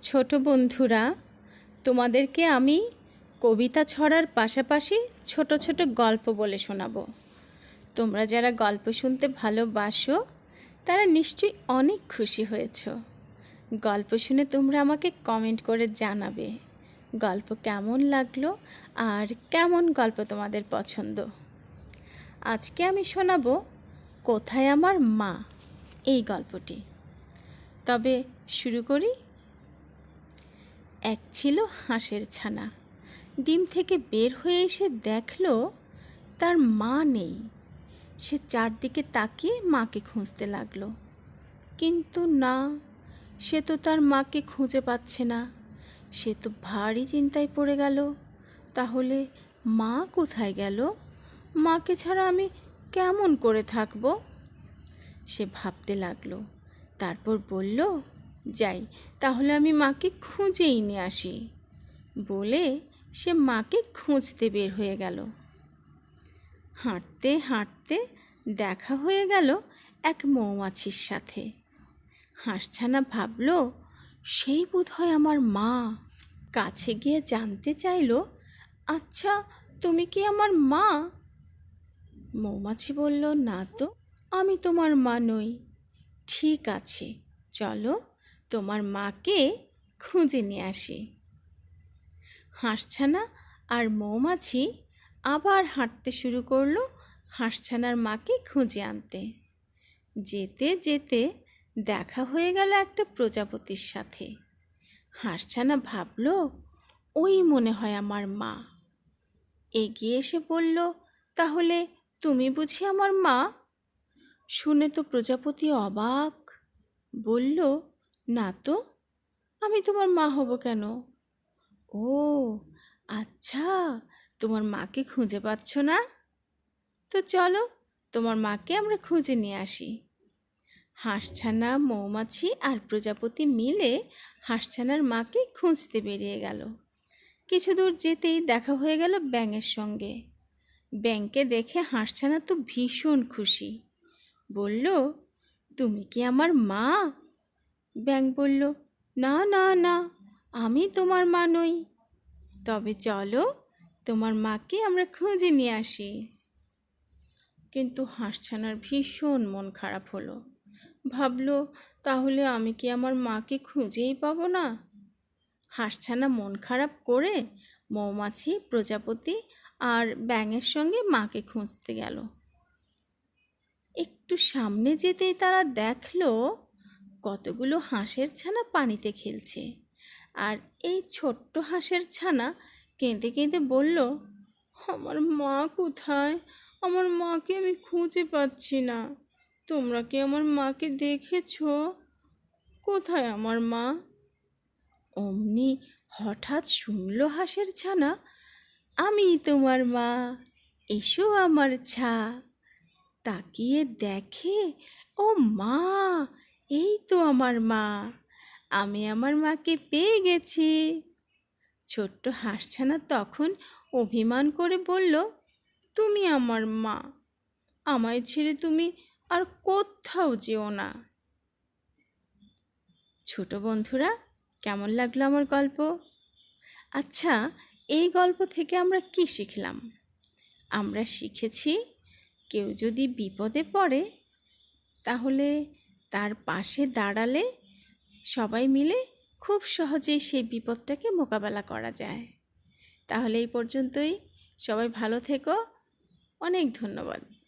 ছোট বন্ধুরা, তোমাদেরকে আমি কবিতা ছড়ার পাশাপাশি ছোট ছোট গল্প বলে শোনাবো। তোমরা যারা গল্প শুনতে ভালোবাসো, তারা নিশ্চয়ই অনেক খুশি হয়েছ। গল্প শুনে তোমরা আমাকে কমেন্ট করে জানাবে, গল্প কেমন লাগল আর কেমন গল্প তোমাদের পছন্দ। আজকে আমি শোনাবো, কোথায় আমার মা? এই গল্পটি। তবে শুরু করি এক ছিল হাঁসের ছানা। ডিম থেকে বের হয়ে এসে দেখল তার মা নেই। সে চারদিকে তাকিয়ে মাকে খুঁজতে লাগল। কিন্তু না, সে তো তার মাকে খুঁজে পাচ্ছে না। সে তো ভারী চিন্তায় পড়ে গেল। তাহলে মা কোথায় গেল? মাকে ছাড়া আমি কেমন করে থাকব? সে ভাবতে লাগল। তারপর বলল যাই, তাহলে আমি মাকে খুঁজেই নিয়ে আসি। বলে সে মাকে খুঁজতে বের হয়ে গেল। হাঁটতে হাঁটতে দেখা হয়ে গেল এক মৌমাছির সাথে। হাঁসছানা ভাবল, সেই বোধ হয় আমার মা। কাছে গিয়ে জানতে চাইল আচ্ছা তুমি কি আমার মা? মৌমাছি বলল, না তো, আমি তোমার মা নই। ঠিক আছে, চলো। তোমার মাকে খুঁজে নিয়ে আসি। হাঁসছানা আর মৌমাছি আবার হাঁটতে শুরু করল হাঁসছানার মাকে খুঁজে আনতে। যেতে যেতে দেখা হয়ে গেল একটা প্রজাপতির সাথে। হাঁসছানা ভাবল, ওই মনে হয় আমার মা। এগিয়ে এসে বলল, তাহলে তুমি বুঝি আমার মা? শুনে তো প্রজাপতি অবাক। বলল না তো? আমি তোমার মা হব কেন? ও আচ্ছা তোমার মাকে খুঁজে পাচ্ছ না? তো চলো, তোমার মাকে আমরা খুঁজে নিয়ে আসি। হাঁসছানা, মৌমাছি আর প্রজাপতি মিলে হাঁসছানার মাকে খুঁজতে বেরিয়ে গেল। কিছু দূর যেতেই দেখা হয়ে গেল ব্যাঙের সঙ্গে। ব্যাংকে দেখে হাঁসছানা তো ভীষণ খুশি। বলল, তুমি কি আমার মা? ব্যাং বলল, না না না, আমি তোমার মা নই। তবে চলো, তোমার মাকে আমরা খুঁজে নিয়ে আসি। কিন্তু হাঁসছানার ভীষণ মন খারাপ হলো। ভাবলো, তাহলে আমি কি আমার মাকে খুঁজেই পাবো না? হাঁসছানা মন খারাপ করে মৌমাছি, প্রজাপতি আর ব্যাঙের সঙ্গে মাকে খুঁজতে গেল। একটু সামনে যেতেই তারা দেখল কতগুলো হাঁসের ছানা পানিতে খেলছে। আর এই ছোট্ট হাঁসের ছানা কেঁদে কেঁদে বলল, আমার মা কোথায়? আমার মাকে আমি খুঁজে পাচ্ছি না। তোমরা কি আমার মাকে দেখেছ? কোথায় আমার মা? অমনি হঠাৎ শুনলো হাঁসের ছানা, আমি তোমার মা, এসো আমার ছা। তাকিয়ে দেখে, ও মা এই তো আমার মা। আমি আমার মাকে পেয়ে গেছি। ছোট্ট হাঁসছানা তখন অভিমান করে বলল, তুমি আমার মা। আমায় ছেড়ে তুমি আর কোথাও যেও না। ছোট বন্ধুরা, কেমন লাগল আমার গল্প? আচ্ছা এই গল্প থেকে আমরা কি শিখলাম? আমরা শিখেছি, কেউ যদি বিপদে পড়ে, তাহলে তার পাশে দাঁড়ালে সবাই মিলে খুব সহজেই সেই বিপদটাকে মোকাবেলা করা যায়। তাহলে এই পর্যন্তই। সবাই ভালো থেকো। অনেক ধন্যবাদ।